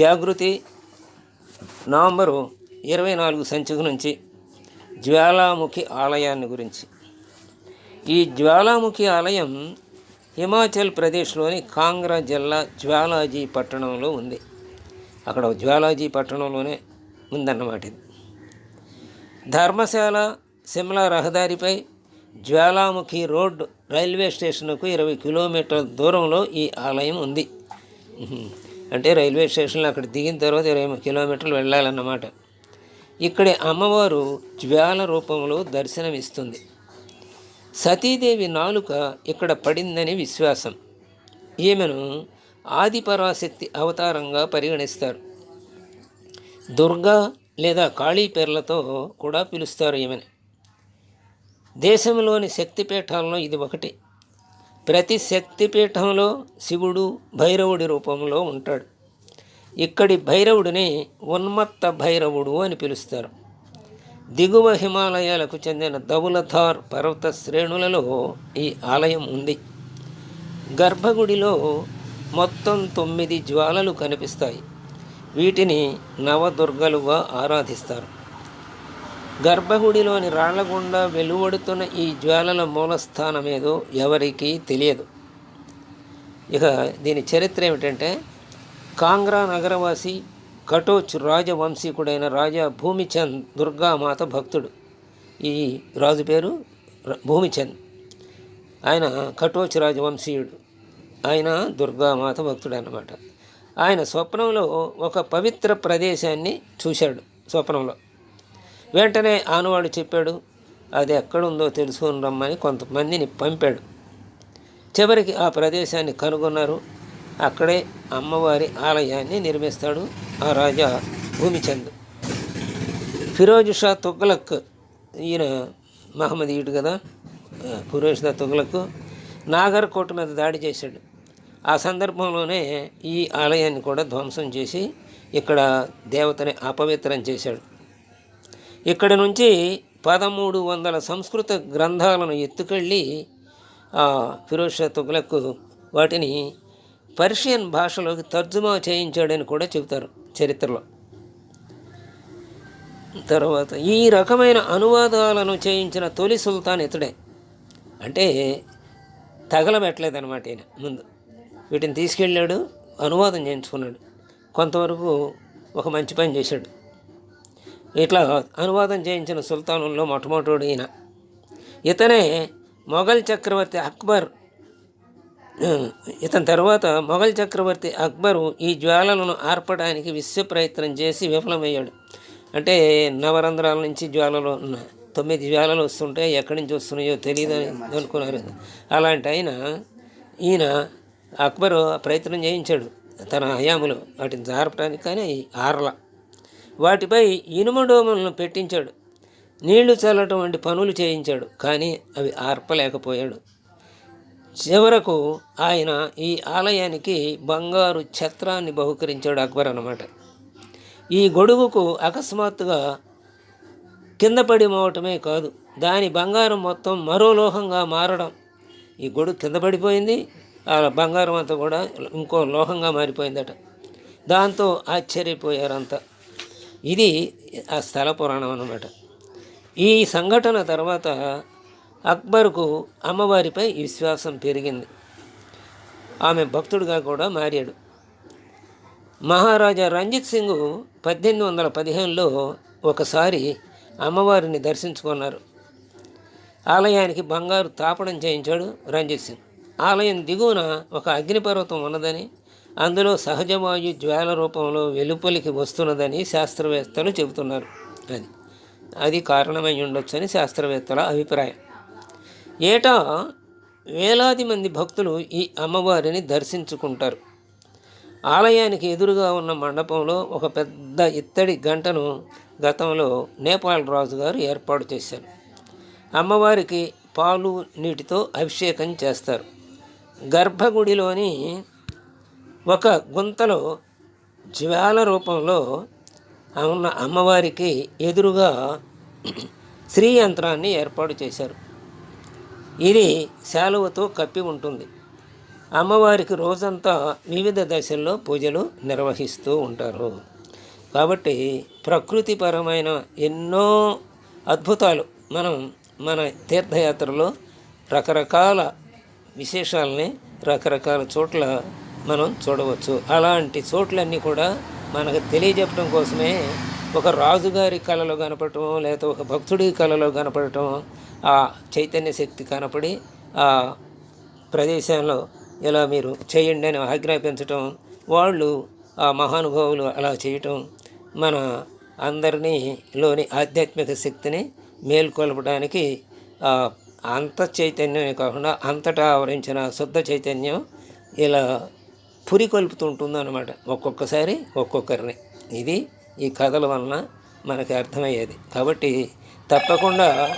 జాగృతి November ఇరవై నాలుగు సంచిక నుంచి జ్వాలాముఖి ఆలయాన్ని గురించి. ఈ జ్వాలాముఖి ఆలయం హిమాచల్ ప్రదేశ్లోని కాంగ్రా జిల్లా జ్వాలాజీ పట్టణంలో ఉంది. అక్కడ జ్వాలాజీ పట్టణంలోనే ఉందన్నమాట ఇది. ధర్మశాల సిమ్లా రహదారిపై జ్వాలాముఖి రోడ్ రైల్వే స్టేషన్కు ఇరవై కిలోమీటర్ల దూరంలో ఈ ఆలయం ఉంది. అంటే రైల్వే స్టేషన్లో అక్కడ దిగిన తర్వాత ఇరవై కిలోమీటర్లు వెళ్ళాలన్నమాట. ఇక్కడి అమ్మవారు జ్వాల రూపంలో దర్శనమిస్తుంది సతీదేవి నాలుక ఇక్కడ పడిందని విశ్వాసం. ఈమెను ఆదిపరాశక్తి అవతారంగా పరిగణిస్తారు. దుర్గా లేదా కాళీ పేర్లతో కూడా పిలుస్తారు ఈమెను. దేశంలోని శక్తిపీఠాల్లో ఇది ఒకటి. ప్రతి శక్తిపీఠంలో శివుడు భైరవుడి రూపంలో ఉంటాడు. ఇక్కడి భైరవుడిని ఉన్మత్త భైరవుడు అని పిలుస్తారు. దిగువ హిమాలయాలకు చెందిన దౌలధార్ పర్వత శ్రేణులలో ఈ ఆలయం ఉంది. గర్భగుడిలో మొత్తం తొమ్మిది జ్వాలలు కనిపిస్తాయి. వీటిని నవదుర్గలుగా ఆరాధిస్తారు. గర్భగుడిలోని రాళ్ళ గుండా వెలువడుతున్న ఈ జ్వాలల మూలస్థానమేదో ఎవరికీ తెలియదు. ఇక దీని చరిత్ర ఏమిటంటే కాంగ్రా నగరవాసి కటోచ్ రాజవంశీకుడైన రాజా భూమిచంద్ దుర్గామాత భక్తుడు. ఈ రాజు పేరు భూమిచంద్. ఆయన కటోచ్ రాజవంశీయుడు. ఆయన దుర్గామాత భక్తుడు అన్నమాట ఆయన స్వప్నంలో ఒక పవిత్ర ప్రదేశాన్ని చూశాడు స్వప్నంలో. వెంటనే ఆనవాడు చెప్పాడు అది ఎక్కడుందో తెలుసుకుని రమ్మని కొంతమందిని పంపాడు. చివరికి ఆ ప్రదేశాన్ని కనుగొన్నారు. అక్కడే అమ్మవారి ఆలయాన్ని నిర్మిస్తాడు ఆ రాజా భూమిచంద్. ఫిరోజ్ షా తుగ్లక్ ఈయన మహమ్మదీయుడు కదా ఆ, ఫిరోజ్ షా తుగ్లక్ నాగర్ కోట మీద దాడి చేశాడు. ఆ సందర్భంలోనే ఈ ఆలయాన్ని కూడా ధ్వంసం చేసి ఇక్కడ దేవతని అపవిత్రం చేశాడు. ఇక్కడ నుంచి పదమూడు వందల సంస్కృత గ్రంథాలను ఎత్తుకెళ్ళి ఆ ఫిరోజ్ షా తుగ్లక్ వాటిని పర్షియన్ భాషలోకి తర్జుమా చేయించాడని కూడా చెబుతారు చరిత్రలో. తర్వాత ఈ రకమైన అనువాదాలను చేయించిన తొలి సుల్తాన్ ఇతడే. అంటే తగలబెట్టలేదన్నమాట ఈయన ముందు. వీటిని తీసుకెళ్ళాడు అనువాదం చేయించుకున్నాడు. కొంతవరకు ఒక మంచి పని చేశాడు. ఇట్లా అనువాదం చేయించిన సుల్తానుల్లో మొట్టమొదటి ఈయన. ఇతనే మొఘల్ చక్రవర్తి అక్బర్ ఇతని తర్వాత మొఘల్ చక్రవర్తి అక్బరు ఈ జ్వాలలను ఆర్పడానికి విశ్వ ప్రయత్నం చేసి విఫలమయ్యాడు. అంటే నవరంధ్రాల నుంచి జ్వాలలు ఉన్న- తొమ్మిది జ్వాలలు వస్తుంటే ఎక్కడి నుంచి వస్తున్నాయో తెలియదని అనుకున్నారు. అలాంటి ఆయన ఈయన అక్బరు ప్రయత్నం చేయించాడు తన హయాములో వాటిని జారపడానికి కానీ ఆరల. వాటిపై ఇనుము డోములను పెట్టించాడు. నీళ్ళు చల్లటం వంటి పనులు చేయించాడు కానీ అవి ఆర్పలేకపోయాడు. చివరకు ఆయన ఈ ఆలయానికి బంగారు ఛత్రాన్ని బహుకరించాడు అక్బర్ అన్నమాట. ఈ గొడుగుకు అకస్మాత్తుగా కింద పడి మోవటమే కాదు దాని బంగారం మొత్తం మరో లోహంగా మారడం. ఈ గొడుగు కింద పడిపోయింది ఆ బంగారం అంతా కూడా ఇంకో లోహంగా మారిపోయిందట. దాంతో ఆశ్చర్యపోయారంతా. ఇది ఆ స్థల పురాణం అన్నమాట. ఈ సంఘటన తర్వాత అక్బర్కు అమ్మవారిపై విశ్వాసం పెరిగింది. ఆమె భక్తుడిగా కూడా మారాడు. మహారాజా రంజిత్ సింగ్ పద్దెనిమిది వందల పదిహేనులో ఒకసారి అమ్మవారిని దర్శించుకున్నారు. ఆలయానికి బంగారు తాపడం చేయించాడు రంజిత్ సింగ్. ఆలయం దిగువన ఒక అగ్నిపర్వతం ఉన్నదని అందులో సహజవాయు జ్వాల రూపంలో వెలుపలికి వస్తున్నదని శాస్త్రవేత్తలు చెబుతున్నారు. అది అది కారణమై ఉండొచ్చని శాస్త్రవేత్తల అభిప్రాయం. ఏటా వేలాది మంది భక్తులు ఈ అమ్మవారిని దర్శించుకుంటారు. ఆలయానికి ఎదురుగా ఉన్న మండపంలో ఒక పెద్ద ఇత్తడి గంటను గతంలో నేపాల్ రాజు గారు ఏర్పాటు చేశారు. అమ్మవారికి పాలు నీటితో అభిషేకం చేస్తారు. గర్భగుడిలోని ఒక గుంతలో జ్వాల రూపంలో ఉన్న అమ్మవారికి ఎదురుగా శ్రీ యంత్రాన్ని ఏర్పాటు చేశారు. ఇది శాలువతో కప్పి ఉంటుంది. అమ్మవారికి రోజంతా వివిధ దశల్లో పూజలు నిర్వహిస్తూ ఉంటారు. కాబట్టి ప్రకృతిపరమైన ఎన్నో అద్భుతాలు మనం మన తీర్థయాత్రలో రకరకాల విశేషాలని రకరకాల చోట్ల మనం చూడవచ్చు. అలాంటి చోట్లన్నీ కూడా మనకు తెలియజెప్పడం కోసమే ఒక రాజుగారి కళలో కనపడటం లేకపోతే ఒక భక్తుడి కళలో కనపడటం ఆ చైతన్య శక్తి కనపడి ఆ ప్రదేశంలో ఇలా మీరు చేయండి అని ఆజ్ఞాపించటం వాళ్ళు ఆ మహానుభావులు అలా చేయటం మన అందరినీ లోని ఆధ్యాత్మిక శక్తిని మేల్కొల్పడానికి అంత చైతన్యమే కాకుండా అంతటా ఆవరించిన శుద్ధ చైతన్యం ఇలా పురికొల్పుతుంటుందో అనమాట ఒక్కొక్కసారి ఒక్కొక్కరిని. ఇది ఈ కథల వలన మనకి అర్థమయ్యేది. కాబట్టి తప్పకుండా